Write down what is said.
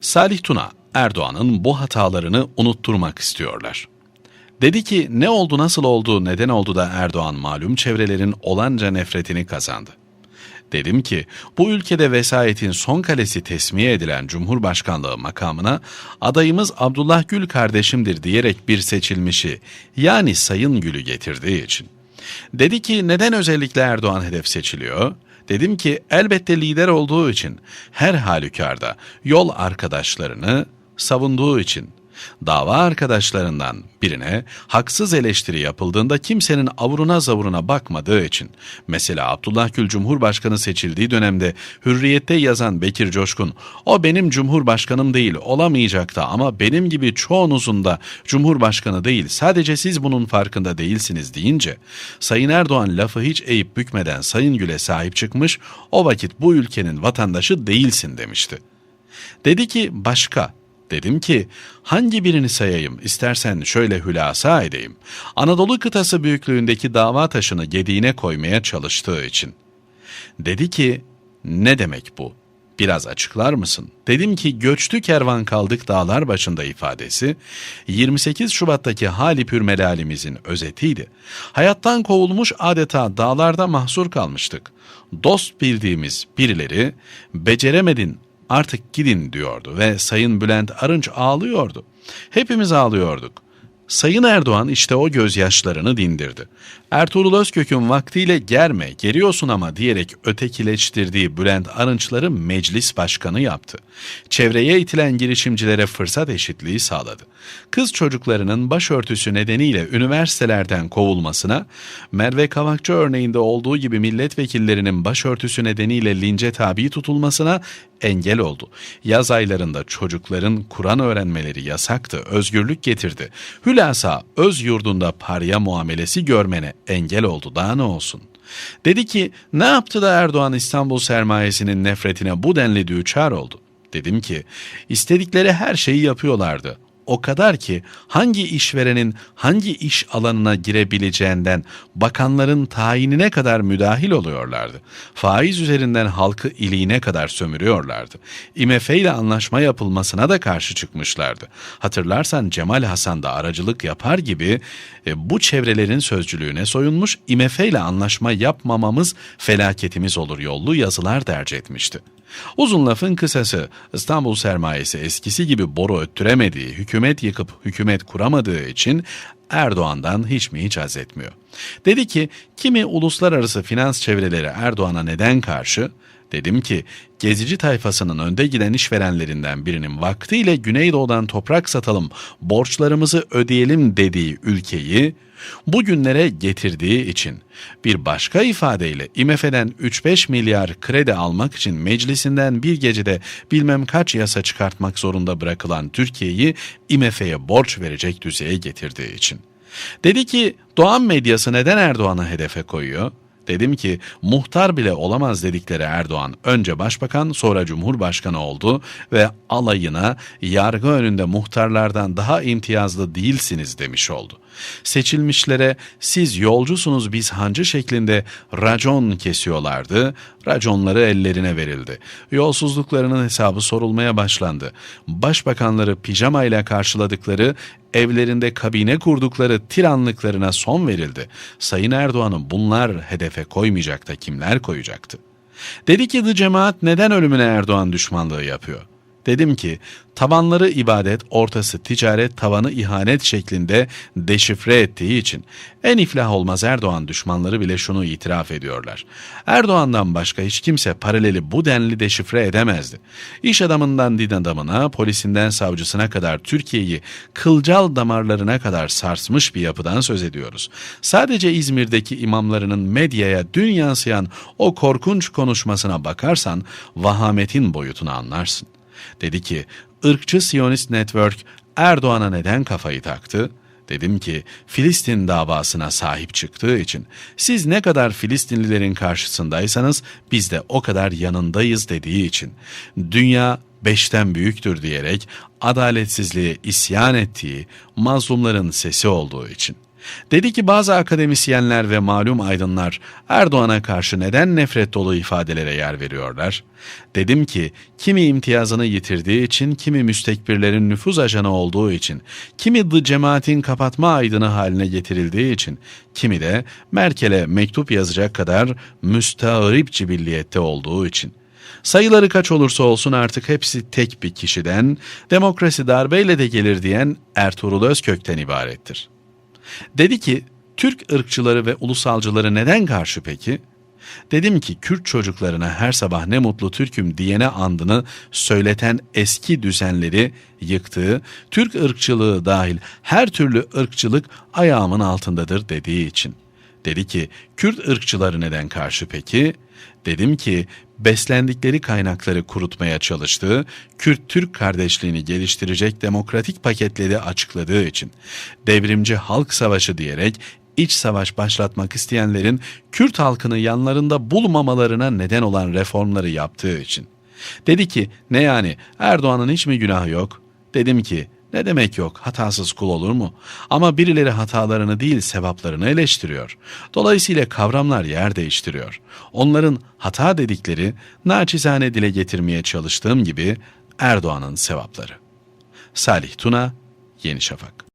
Salih Tuna, Erdoğan'ın bu hatalarını unutturmak istiyorlar. Dedi ki ne oldu nasıl oldu neden oldu da Erdoğan malum çevrelerin olanca nefretini kazandı. Dedim ki bu ülkede vesayetin son kalesi tesmiye edilen Cumhurbaşkanlığı makamına adayımız Abdullah Gül kardeşimdir diyerek bir seçilmişi yani Sayın Gül'ü getirdiği için. Dedi ki neden özellikle Erdoğan hedef seçiliyor? Dedim ki elbette lider olduğu için her halükarda yol arkadaşlarını savunduğu için dava arkadaşlarından birine haksız eleştiri yapıldığında kimsenin avuruna zavuruna bakmadığı için, mesela Abdullah Gül Cumhurbaşkanı seçildiği dönemde Hürriyet'te yazan Bekir Coşkun, o benim Cumhurbaşkanım değil, olamayacaktı ama benim gibi çoğunuzun da Cumhurbaşkanı değil, sadece siz bunun farkında değilsiniz deyince, Sayın Erdoğan lafı hiç eğip bükmeden Sayın Gül'e sahip çıkmış, o vakit bu ülkenin vatandaşı değilsin demişti. Dedi ki başka, Dedim ki hangi birini sayayım istersen şöyle hülasa edeyim. Anadolu kıtası büyüklüğündeki dava taşını gediğine koymaya çalıştığı için. Dedi ki ne demek bu? Biraz açıklar mısın? Dedim ki göçtü kervan kaldık dağlar başında ifadesi 28 Şubat'taki hali pürmelalimizin özetiydi. Hayattan kovulmuş adeta dağlarda mahsur kalmıştık. Dost bildiğimiz birileri beceremedin artık gidin diyordu ve Sayın Bülent Arınç ağlıyordu. Hepimiz ağlıyorduk. Sayın Erdoğan işte o gözyaşlarını dindirdi. Ertuğrul Özkök'ün vaktiyle germe, geriyorsun ama diyerek ötekileştirdiği Bülent Arınçları meclis başkanı yaptı. Çevreye itilen girişimcilere fırsat eşitliği sağladı. Kız çocuklarının başörtüsü nedeniyle üniversitelerden kovulmasına, Merve Kavakçı örneğinde olduğu gibi milletvekillerinin başörtüsü nedeniyle lince tabi tutulmasına engel oldu. Yaz aylarında çocukların Kur'an öğrenmeleri yasaktı, özgürlük getirdi. Hülasa öz yurdunda parya muamelesi görmene engel oldu daha ne olsun. Dedi ki ne yaptı da Erdoğan İstanbul sermayesinin nefretine bu denli düçar oldu? Dedim ki istedikleri her şeyi yapıyorlardı. O kadar ki hangi işverenin hangi iş alanına girebileceğinden bakanların tayinine kadar müdahil oluyorlardı. Faiz üzerinden halkı iliğine kadar sömürüyorlardı. IMF ile anlaşma yapılmasına da karşı çıkmışlardı. Hatırlarsan Cemal Hasan da aracılık yapar gibi e, bu çevrelerin sözcülüğüne soyunmuş IMF ile anlaşma yapmamamız felaketimiz olur yollu yazılar derc etmişti. Uzun lafın kısası İstanbul sermayesi eskisi gibi boru öttüremediği, hükümet yıkıp hükümet kuramadığı için Erdoğan'dan hiç mi hiç haz etmiyor. Dedi ki kimi uluslararası finans çevreleri Erdoğan'a neden karşı? Dedim ki gezici tayfasının önde giden işverenlerinden birinin vaktiyle Güneydoğu'dan toprak satalım, borçlarımızı ödeyelim dediği ülkeyi bugünlere getirdiği için bir başka ifadeyle IMF'den 3-5 milyar kredi almak için meclisinden bir gecede bilmem kaç yasa çıkartmak zorunda bırakılan Türkiye'yi IMF'ye borç verecek düzeye getirdiği için. Dedi ki Doğan medyası neden Erdoğan'ı hedefe koyuyor? Dedim ki muhtar bile olamaz dedikleri Erdoğan önce başbakan sonra cumhurbaşkanı oldu ve alayına yargı önünde muhtarlardan daha imtiyazlı değilsiniz demiş oldu. Seçilmişlere siz yolcusunuz biz hancı şeklinde racon kesiyorlardı. Raconları ellerine verildi. Yolsuzluklarının hesabı sorulmaya başlandı. Başbakanları pijamayla karşıladıkları evlerinde kabine kurdukları tiranlıklarına son verildi. Sayın Erdoğan'ı bunlar hedefe koymayacak da kimler koyacaktı? Dedi ki The Cemaat neden ölümüne Erdoğan düşmanlığı yapıyor? Dedim ki tabanları ibadet, ortası ticaret, tavanı ihanet şeklinde deşifre ettiği için en iflah olmaz Erdoğan düşmanları bile şunu itiraf ediyorlar. Erdoğan'dan başka hiç kimse paraleli bu denli deşifre edemezdi. İş adamından din adamına, polisinden savcısına kadar Türkiye'yi kılcal damarlarına kadar sarsmış bir yapıdan söz ediyoruz. Sadece İzmir'deki imamlarının medyaya dün yansıyan o korkunç konuşmasına bakarsan vahametin boyutunu anlarsın. Dedi ki ırkçı Siyonist Network Erdoğan'a neden kafayı taktı? Dedim ki Filistin davasına sahip çıktığı için siz ne kadar Filistinlilerin karşısındaysanız biz de o kadar yanındayız dediği için dünya beşten büyüktür diyerek adaletsizliğe isyan ettiği mazlumların sesi olduğu için. Dedi ki bazı akademisyenler ve malum aydınlar Erdoğan'a karşı neden nefret dolu ifadelere yer veriyorlar? Dedim ki kimi imtiyazını yitirdiği için, kimi müstekbirlerin nüfuz ajanı olduğu için, kimi dı cemaatin kapatma aydını haline getirildiği için, kimi de Merkel'e mektup yazacak kadar müstağrip cibilliyette olduğu için.'' Sayıları kaç olursa olsun artık hepsi tek bir kişiden, demokrasi darbeyle de gelir diyen Ertuğrul Özkök'ten ibarettir. Dedi ki, Türk ırkçıları ve ulusalcıları neden karşı peki? Dedim ki Kürt çocuklarına her sabah ne mutlu Türk'üm diyene andını söyleten eski düzenleri yıktığı, Türk ırkçılığı dahil her türlü ırkçılık ayağımın altındadır dediği için. Dedi ki Kürt ırkçıları neden karşı peki? Dedim ki beslendikleri kaynakları kurutmaya çalıştığı, Kürt-Türk kardeşliğini geliştirecek demokratik paketleri açıkladığı için, devrimci halk savaşı diyerek iç savaş başlatmak isteyenlerin Kürt halkını yanlarında bulmamalarına neden olan reformları yaptığı için. Dedi ki ne yani Erdoğan'ın hiç mi günahı yok? Dedim ki ne demek yok hatasız kul olur mu? Ama birileri hatalarını değil sevaplarını eleştiriyor. Dolayısıyla kavramlar yer değiştiriyor. Onların hata dedikleri naçizane dile getirmeye çalıştığım gibi Erdoğan'ın sevapları. Salih Tuna, Yeni Şafak